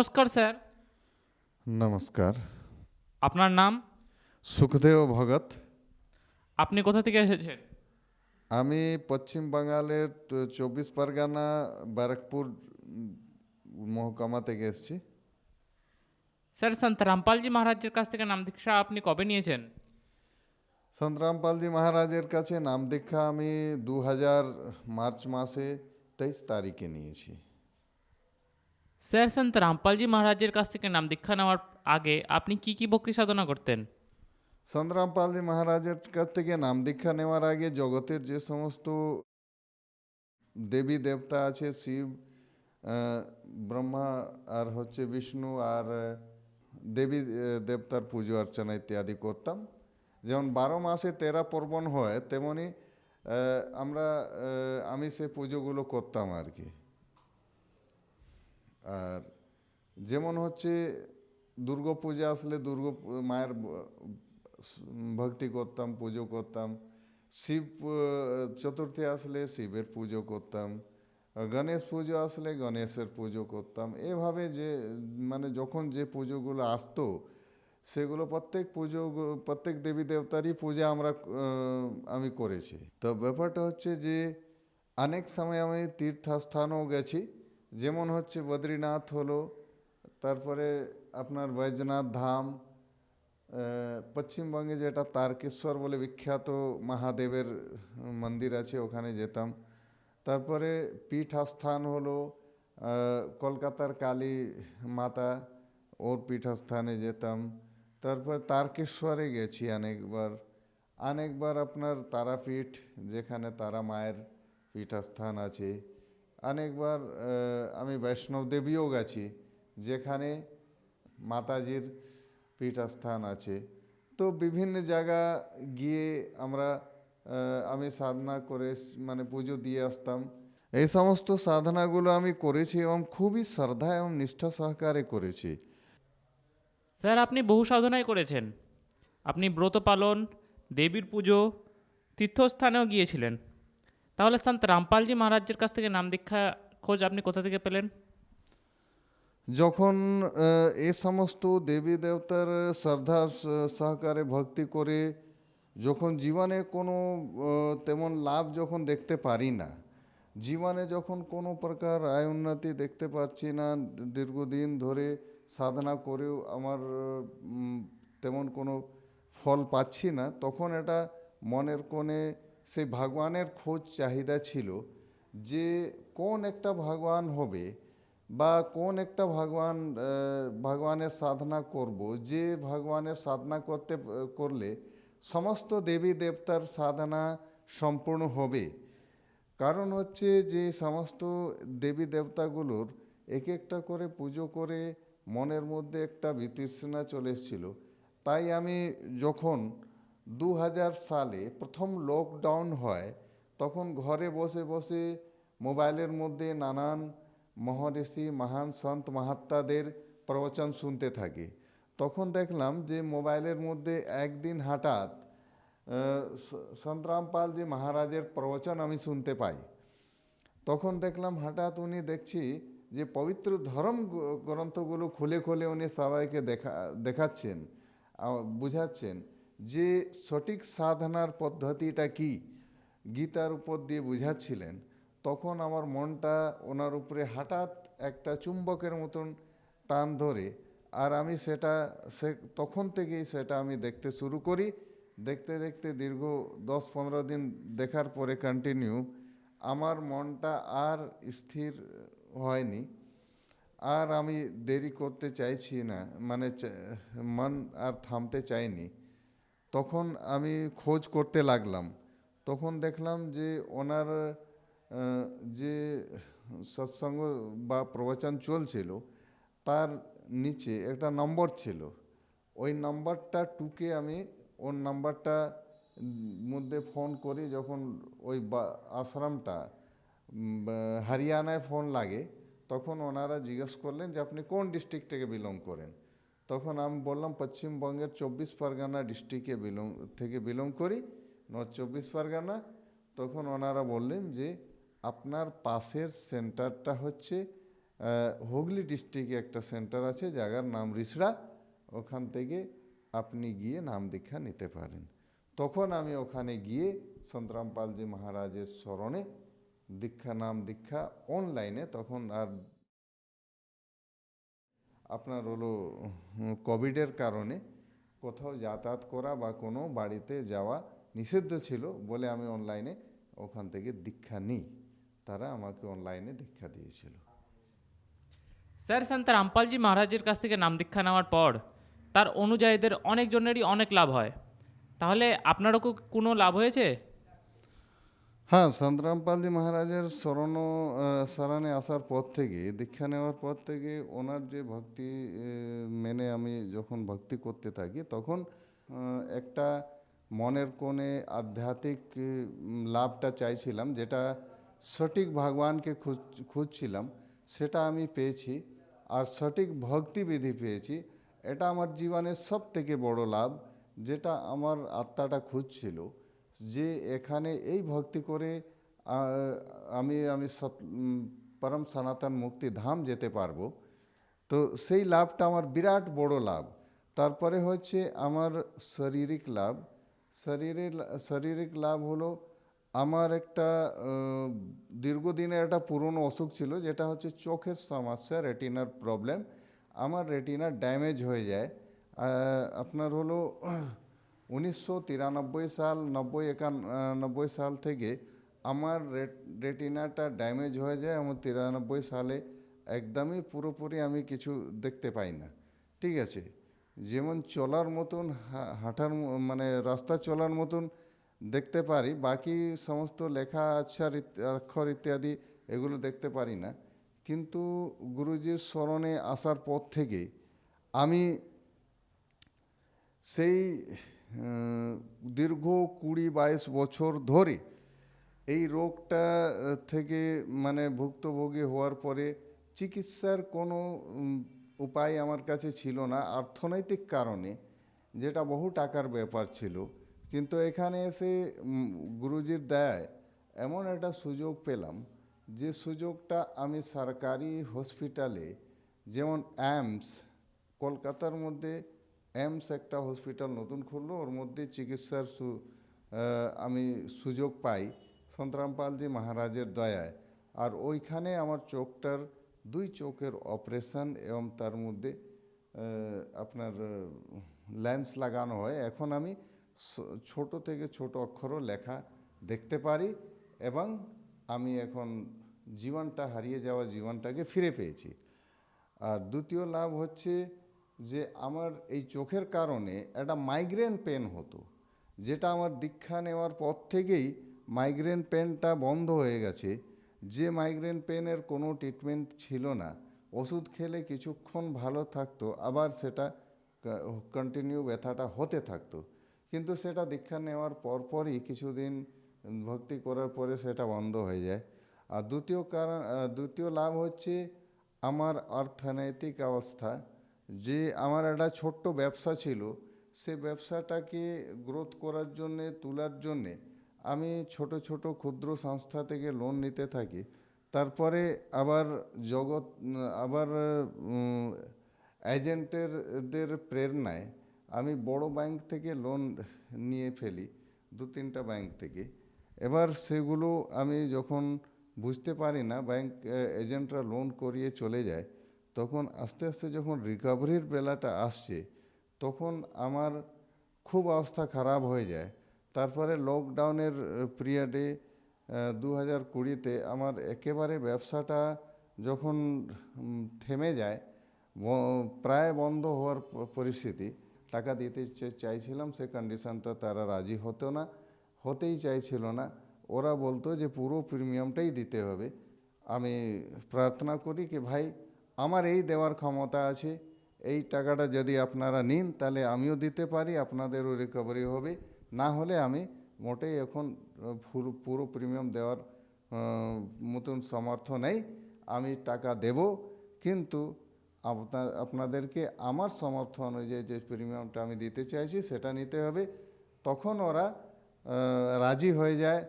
নমস্কার স্যার। নমস্কার। আপনার নাম? সুখদেব ভগত আপনি কোথা থেকে এসেছেন? আমি পশ্চিম বাঙালের চব্বিশ পরগনা ব্যারাকপুর মহকুমা থেকে এসেছি। স্যার সন্ত রামপালজি মহারাজের কাছ থেকে নাম দীক্ষা আপনি কবে নিয়েছেন? সন্তরামপালজি মহারাজের কাছে নাম দীক্ষা আমি দু হাজার মার্চ মাসে তেইশ তারিখে নিয়েছি। স্যার সন্ত রামপালজি মহারাজের কাছ থেকে নাম দীক্ষা নেওয়ার আগে আপনি কি কি ভক্তি সাধনা করতেন? সন্তরামপালজি মহারাজের কাছ থেকে নাম দীক্ষা নেওয়ার আগে জগতের যে সমস্ত দেবী দেবতা আছে, শিব ব্রহ্মা আর হচ্ছে বিষ্ণু আর দেবী দেবতার পুজো অর্চনা ইত্যাদি করতাম। যেমন বারো মাসে তেরা পর্বণ হয়, তেমনি আমরা আমি সে পুজোগুলো করতাম আর কি। যেমন হচ্ছে দুর্গা পূজা আসলে দুর্গা মায়ের ভক্তি করতাম, পুজো করতাম। শিব চতুর্থী আসলে শিবের পুজো করতাম। গণেশ পুজো আসলে গণেশের পুজো করতাম। এভাবে যে মানে যখন যে পুজোগুলো আসতো, সেগুলো প্রত্যেক পুজো প্রত্যেক দেবী দেবতারই পূজা আমরা আমি করেছি। তো ব্যাপারটা হচ্ছে যে, অনেক সময় আমি তীর্থস্থানও গেছি। যেমন হচ্ছে বদ্রীনাথ হলো, তারপরে আপনার বৈদ্যনাথ ধাম পশ্চিমবঙ্গে যেটা তারকেশ্বর বলে বিখ্যাত মহাদেবের মন্দির আছে, ওখানে যেতাম। তারপরে পীঠস্থান হলো কলকাতার কালী মাতা, ওর পীঠস্থানে যেতাম। তারপর তারকেশ্বরে গেছি অনেকবার। অনেকবার আপনার তারাপীঠ, যেখানে তারা মায়ের পীঠস্থান আছে। অনেকবার আমি বৈষ্ণব দেবীও গেছি, যেখানে মাতাজির পীঠস্থান আছে। তো বিভিন্ন জায়গা গিয়ে আমরা আমি সাধনা করে মানে পুজো দিয়ে আসতাম। এই সমস্ত সাধনাগুলো আমি করেছি এবং খুবই শ্রদ্ধা এবং নিষ্ঠা সহকারে করেছি। স্যার, আপনি বহু সাধনাই করেছেন। আপনি ব্রত পালন, দেবীর পুজো, তীর্থস্থানেও গিয়েছিলেন। তাহলে সন্ত রামপালজি মহারাজের কাছ থেকে নাম দীক্ষা খোঁজ আপনি কোথা থেকে পেলেন? যখন এ সমস্ত দেবী দেবতার শ্রদ্ধা সহকারে ভক্তি করে যখন জীবনে কোনো তেমন লাভ যখন দেখতে পারি না, জীবনে যখন কোনো প্রকার আয় উন্নতি দেখতে পাচ্ছি না, দীর্ঘদিন ধরে সাধনা করেও আমার তেমন কোনো ফল পাচ্ছি না, তখন এটা মনের কোণে সেই ভগবানের খোঁজ চাহিদা ছিল যে কোন একটা ভগবান হবে বা কোন একটা ভগবান ভগবানের সাধনা করব। যে ভগবানের সাধনা করতে, করলে সমস্ত দেবী দেবতার সাধনা সম্পূর্ণ হবে। কারণ হচ্ছে যে সমস্ত দেবী দেবতাগুলোর এক একটা করে পুজো করে মনের মধ্যে একটা বিতৃষ্ণা চলে এসেছিল। তাই আমি যখন দু হাজার সালে প্রথম লকডাউন হয় তখন ঘরে বসে বসে মোবাইলের মধ্যে নানান মহর্ষি মহান সন্ত মাহাত্মাদের প্রবচন শুনতে থাকি। তখন দেখলাম যে মোবাইলের মধ্যে একদিন হঠাৎ আহ, স- সন্তরামপালজি মহারাজের প্রবচন আমি শুনতে পাই। তখন দেখলাম হঠাৎ উনি দেখছি যে পবিত্র ধর্ম গ্রন্থগুলো খুলে খুলে উনি সবাইকে দেখা দেখাচ্ছেন বুঝাচ্ছেন। যে সঠিক সাধনার পদ্ধতিটা কি? গীতার উপর দিয়ে বুঝাচ্ছিলেন, তখন আমার মনটা ওনার উপরে হঠাৎ একটা চুম্বকের মতন টান ধরে, আর আমি সেটা, সে তখন থেকেই সেটা আমি দেখতে শুরু করি। দেখতে দেখতে দীর্ঘ দশ পনেরো দিন দেখার পরে কন্টিনিউ আমার মনটা আর স্থির হয়নি। আর আমি দেরি করতে চাইছি না মানে মন আর থামতে চাইনি। তখন আমি খোঁজ করতে লাগলাম। তখন দেখলাম যে ওনার যে সৎসঙ্গ বা প্রবচন চলছিল, তার নিচে একটা নম্বর ছিল। ওই নাম্বারটা টুকে আমি ওর নাম্বারটা মধ্যে ফোন করি যখন ওই আশ্রমটা হরিয়ানায় ফোন লাগে, তখন ওনারা জিজ্ঞেস করলেন যে, আপনি কোন ডিস্ট্রিক্ট থেকে বিলং করেন? তখন আমি বললাম পশ্চিমবঙ্গের চব্বিশ পরগনা ডিস্ট্রিক্টে বিলং থেকে বিলং করি নর্থ চব্বিশ পরগনা। তখন ওনারা বললেন যে, আপনার পাশের সেন্টারটা হচ্ছে হুগলি ডিস্ট্রিক্টে একটা সেন্টার আছে, জায়গার নাম রিসড়া ওখান থেকে আপনি গিয়ে নাম দীক্ষা নিতে পারেন। তখন আমি ওখানে গিয়ে সন্তরামপালজি মহারাজের স্মরণে দীক্ষা, নাম দীক্ষা অনলাইনে তখন আর আপনার হলো কোভিডের কারণে কোথাও যাতায়াত করা বা কোনো বাড়িতে যাওয়া নিষিদ্ধ ছিল বলে আমি অনলাইনে ওখান থেকে দীক্ষা নিই। তারা আমাকে অনলাইনে দীক্ষা দিয়েছিল। স্যার সন্ত রামপালজি মহারাজের কাছ থেকে নাম দীক্ষা নেওয়ার পর তার অনুযায়ীদের অনেকজনেরই অনেক লাভ হয়। তাহলে আপনারও কোনো লাভ হয়েছে? হ্যাঁ সন্তরামপালজি মহারাজের স্মরণ স্মরণে আসার পর থেকে, দীক্ষা নেওয়ার পর থেকে ওনার যে ভক্তি মেনে আমি যখন ভক্তি করতে থাকি, তখন একটা মনের কোণে আধ্যাত্মিক লাভটা চাইছিলাম, যেটা সঠিক ভগবানকে খুঁজ, খুঁজছিলাম, সেটা আমি পেয়েছি। আর সঠিক ভক্তিবিধি পেয়েছি, এটা আমার জীবনের সব থেকে বড় লাভ, যেটা আমার আত্মাটা খুঁজছিল। যে এখানে এই ভক্তি করে আমি আমি পরম সনাতন মুক্তি ধাম যেতে পারব, তো সেই লাভটা আমার বিরাট বড় লাভ। তারপরে হচ্ছে আমার শারীরিক লাভ। শরীরের শারীরিক লাভ হলো আমার একটা দীর্ঘদিনের একটা পুরনো অসুখ ছিল, যেটা হচ্ছে চোখের সমস্যা, রেটিনার প্রবলেম। আমার রেটিনা ড্যামেজ হয়ে যায়। আপনার হলো উনিশশো তিরানব্বই সাল, নব্বই একানব্বই সাল থেকে আমার রেট- রেটিনাটা ড্যামেজ হয়ে যায়। এবং তিরানব্বই সালে একদমই পুরোপুরি আমি কিছু দেখতে পাই না। ঠিক আছে? যেমন চলার মতন হাঁটার মানে রাস্তা চলার মতন দেখতে পারি। বাকি সমস্ত লেখা, আচ্ছার অক্ষর ইত্যাদি এগুলো দেখতে পারি না। কিন্তু গুরুজির স্মরণে আসার পর থেকে আমি সেই দীর্ঘ কুড়ি বাইশ বছর ধরে এই রোগটা থেকে মানে ভুক্তভোগী হওয়ার পরে চিকিৎসার কোনো উপায় আমার কাছে ছিল না। অর্থনৈতিক কারণে যেটা বহু টাকার ব্যাপার ছিল। কিন্তু এখানে এসে গুরুজির দেয় এমন একটা সুযোগ পেলাম যে সুযোগটা আমি সরকারি হসপিটালে যেমন অ্যামস, কলকাতার মধ্যে এমস একটা হসপিটাল নতুন খুললো, ওর মধ্যে চিকিৎসার সু আমি সুযোগ পাই সন্তরামপালজি মহারাজের দয়ায়। আর ওইখানে আমার চোখটার দুই চোখের অপারেশন এবং তার মধ্যে আপনার, লেন্স লাগানো হয়। এখন আমি ছোট থেকে ছোট অক্ষরও লেখা দেখতে পারি এবং আমি এখন জীবনটা হারিয়ে যাওয়া জীবনটাকে ফিরে পেয়েছি। আর দ্বিতীয় লাভ হচ্ছে যে আমার এই চোখের কারণে একটা মাইগ্রেন পেন হতো, যেটা আমার দীক্ষা নেওয়ার পর থেকেই মাইগ্রেন পেনটা বন্ধ হয়ে গেছে। যে মাইগ্রেন পেনের কোনো ট্রিটমেন্ট ছিল না। ওষুধ খেলে কিছুক্ষণ ভালো থাকতো, আবার সেটা কন্টিনিউ ব্যথাটা হতে থাকতো। কিন্তু সেটা দীক্ষা নেওয়ার পরপরই কিছুদিন ভক্তি করার পরে সেটা বন্ধ হয়ে যায়। আর দ্বিতীয় কারণ দ্বিতীয় লাভ হচ্ছে আমার অর্থনৈতিক অবস্থা। যে আমার একটা ছোট্ট ব্যবসা ছিল, সে ব্যবসাটাকে গ্রোথ করার জন্যে, তোলার জন্যে আমি ছোট ছোট ক্ষুদ্র সংস্থা থেকে লোন নিতে থাকি। তারপরে আবার জগৎ, আবার এজেন্টেরদের প্রেরণায় আমি বড় ব্যাংক থেকে লোন নিয়ে ফেলি, দু তিনটা ব্যাংক থেকে। এবার সেগুলো আমি যখন বুঝতে পারি না ব্যাংক এজেন্টরা লোন করিয়ে চলে যায় তখন আস্তে আস্তে যখন রিকভারির বেলাটা আসছে, তখন আমার খুব অবস্থা খারাপ হয়ে যায়। তারপরে লকডাউনের পিরিয়ডে দু হাজার কুড়িতে আমার একেবারে ব্যবসাটা যখন থেমে যায় প্রায় বন্ধ হওয়ার পরিস্থিতি, টাকা দিতে চাইছিলাম, সে কন্ডিশনটা তারা রাজি হতো না, হতেই চাইছিল না। ওরা বলতো যে পুরো প্রিমিয়ামটাই দিতে হবে। আমি প্রার্থনা করি কি ভাই আমার এই দেওয়ার ক্ষমতা আছে, এই টাকাটা যদি আপনারা নিন, তাহলে আমিও দিতে পারি, আপনাদেরও রিকভারি হবে। না হলে আমি মোটেই এখন পুরো পুরো প্রিমিয়াম দেওয়ার মতন সামর্থ্য নেই, আমি টাকা দেব। কিন্তু আপনার, আপনাদেরকে আমার সমর্থ অনুযায়ী যে প্রিমিয়ামটা আমি দিতে চাইছি, সেটা নিতে হবে। তখন ওরা রাজি হয়ে যায়,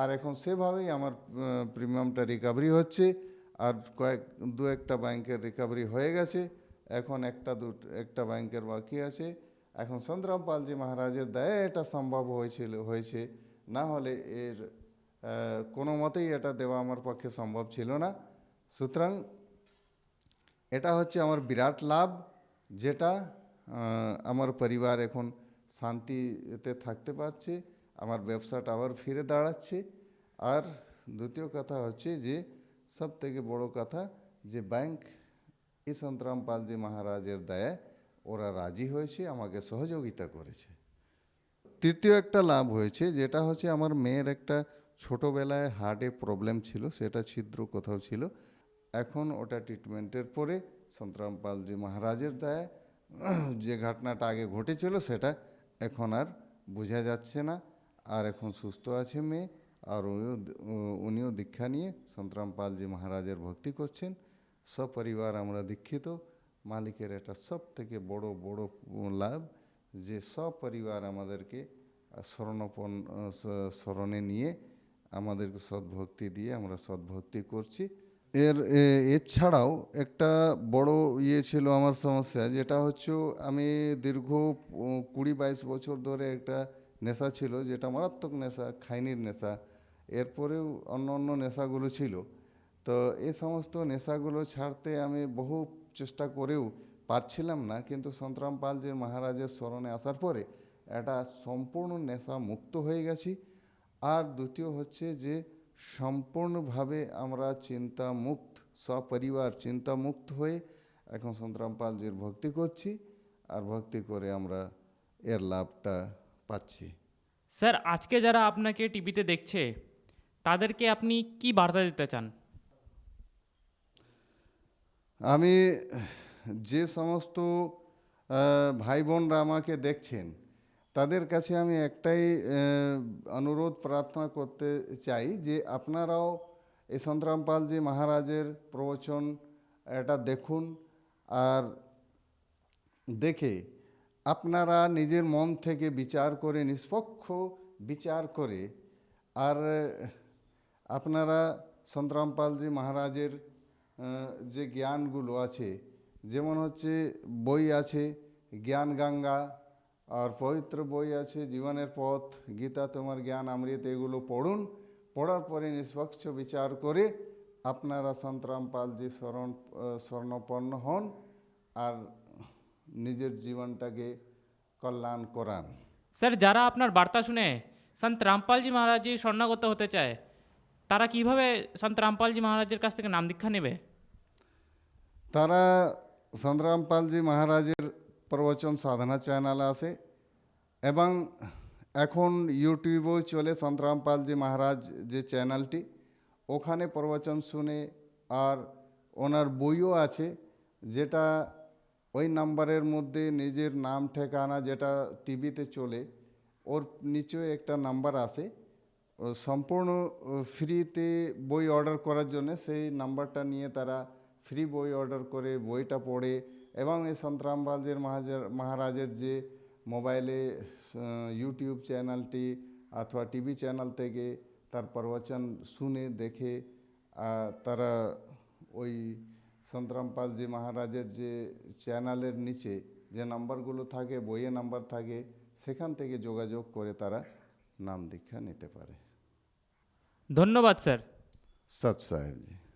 আর এখন সেভাবেই আমার প্রিমিয়ামটা রিকভারি হচ্ছে। আর কয়েক, দু একটা ব্যাংকের রিকভারি হয়ে গেছে, এখন একটা দু, একটা ব্যাংকের বাকি আছে। এখন সন্তরাম পালজি মহারাজের দয়া এটা সম্ভব হয়েছিল, হয়েছে। না হলে এর কোনো মতেই এটা দেওয়া আমার পক্ষে সম্ভব ছিল না। সুতরাং এটা হচ্ছে আমার বিরাট লাভ, যেটা আমার পরিবার এখন শান্তিতে থাকতে পারছে, আমার ব্যবসাটা আবার ফিরে দাঁড়াচ্ছে। আর দ্বিতীয় কথা হচ্ছে যে সব থেকে বড় কথা যে ব্যাংক এই সন্তরাম পালজি মহারাজের দয়ায় ওরা রাজি হয়েছে, আমাকে সহযোগিতা করেছে। তৃতীয় একটা লাভ হয়েছে, যেটা হচ্ছে আমার মেয়ের একটা ছোটোবেলায় হার্টে প্রবলেম ছিল, সেটা ছিদ্র কোথাও ছিল। এখন ওটা ট্রিটমেন্টের পরে সন্তরাম পালজি মহারাজের দায় যে ঘটনাটা আগে ঘটেছিল, সেটা এখন আর বোঝা যাচ্ছে না। আর এখন সুস্থ আছে মেয়ে আর উনিও উনিও দীক্ষা নিয়ে সন্তরাম পালজি মহারাজের ভক্তি করছেন সপরিবার আমরা দীক্ষিত মালিকের এটা সব থেকে বড় বড় লাভ যে সপরিবার আমাদেরকে স্মরণপন স্মরণে নিয়ে আমাদেরকে সদ্ভক্তি দিয়ে আমরা সদ্ভক্তি করছি এর এছাড়াও একটা বড় ইয়ে ছিল আমার সমস্যা যেটা হচ্ছে আমি দীর্ঘ কুড়ি বাইশ বছর ধরে একটা নেশা ছিল যেটা মারাত্মক নেশা খাইনির নেশা এরপরেও অন্য অন্য নেশাগুলো ছিল। তো এই সমস্ত নেশাগুলো ছাড়তে আমি বহু চেষ্টা করেও পারছিলাম না, কিন্তু সন্তরাম পালজির মহারাজের স্মরণে আসার পরে এটা সম্পূর্ণ নেশা মুক্ত হয়ে গেছি। আর দ্বিতীয় হচ্ছে যে সম্পূর্ণভাবে আমরা চিন্তা মুক্ত সপরিবার চিন্তা মুক্ত হয়ে এখন সন্তরাম পালজির ভক্তি করছি আর ভক্তি করে আমরা এর লাভটা পাচ্ছি। স্যার, আজকে যারা আপনাকে টিভিতে দেখছে তাদেরকে আপনি কি বার্তা দিতে চান? আমি যে সমস্ত ভাই বোনরা আমাকে দেখছেন, তাদের কাছে আমি একটাই অনুরোধ প্রার্থনা করতে চাই যে আপনারাও এই সন্তরাম পালজি মহারাজের প্রবচন এটা দেখুন আর দেখে আপনারা নিজের মন থেকে বিচার করে, নিষ্পক্ষ বিচার করে আর আপনারা সন্তরাম পালজি মহারাজের যে জ্ঞানগুলো আছে, যেমন হচ্ছে বই আছে জ্ঞান গঙ্গা আর পবিত্র বই আছে, জীবনের পথ, গীতা তোমার জ্ঞান অমৃত, এগুলো পড়ুন। পড়ার পরে নিষ্পক্ষ বিচার করে আপনারা সন্তরামপালজি স্মরণ স্বর্ণপন্ন হন আর নিজের জীবনটাকে কল্যাণ করান। স্যার, যারা আপনার বার্তা শুনে সন্ত রামপালজি মহারাজজি স্বর্ণাগত হতে চায় তারা কীভাবে সন্ত রামপালজি মহারাজের কাছ থেকে নাম দীক্ষা নেবে? তারা সন্তরাম পালজি মহারাজের প্রবচন সাধনা চ্যানেল আছে এবং এখন ইউটিউবেও চলে সন্তরাম পালজি মহারাজ যে চ্যানেলটি। ওখানে প্রবচন শুনে আর ওনার বইও আছে যেটা ওই নাম্বারের মধ্যে নিজের নাম, ঠিকানা যেটা টিভিতে চলে, ওর নিচেও একটা নাম্বার আছে। সম্পূর্ণ ফ্রিতে বই অর্ডার করার জন্য সেই নাম্বারটা নিয়ে তারা ফ্রি বই অর্ডার করে বইটা পড়ে এবং এই সন্তরাম বালজির মহাজের, মহারাজের যে মোবাইলে ইউটিউব চ্যানেলটি অথবা টিভি চ্যানেল থেকে তার প্রবচন শুনে, দেখে তারা ওই সন্তরাম পালজি মহারাজের যে চ্যানেলের নিচে যে নাম্বারগুলো থাকে বইয়ে নাম্বার থাকে, সেখান থেকে যোগাযোগ করে তারা নাম দীক্ষা নিতে পারে। ধন্যবাদ স্যার। সৎ সাহেব জি।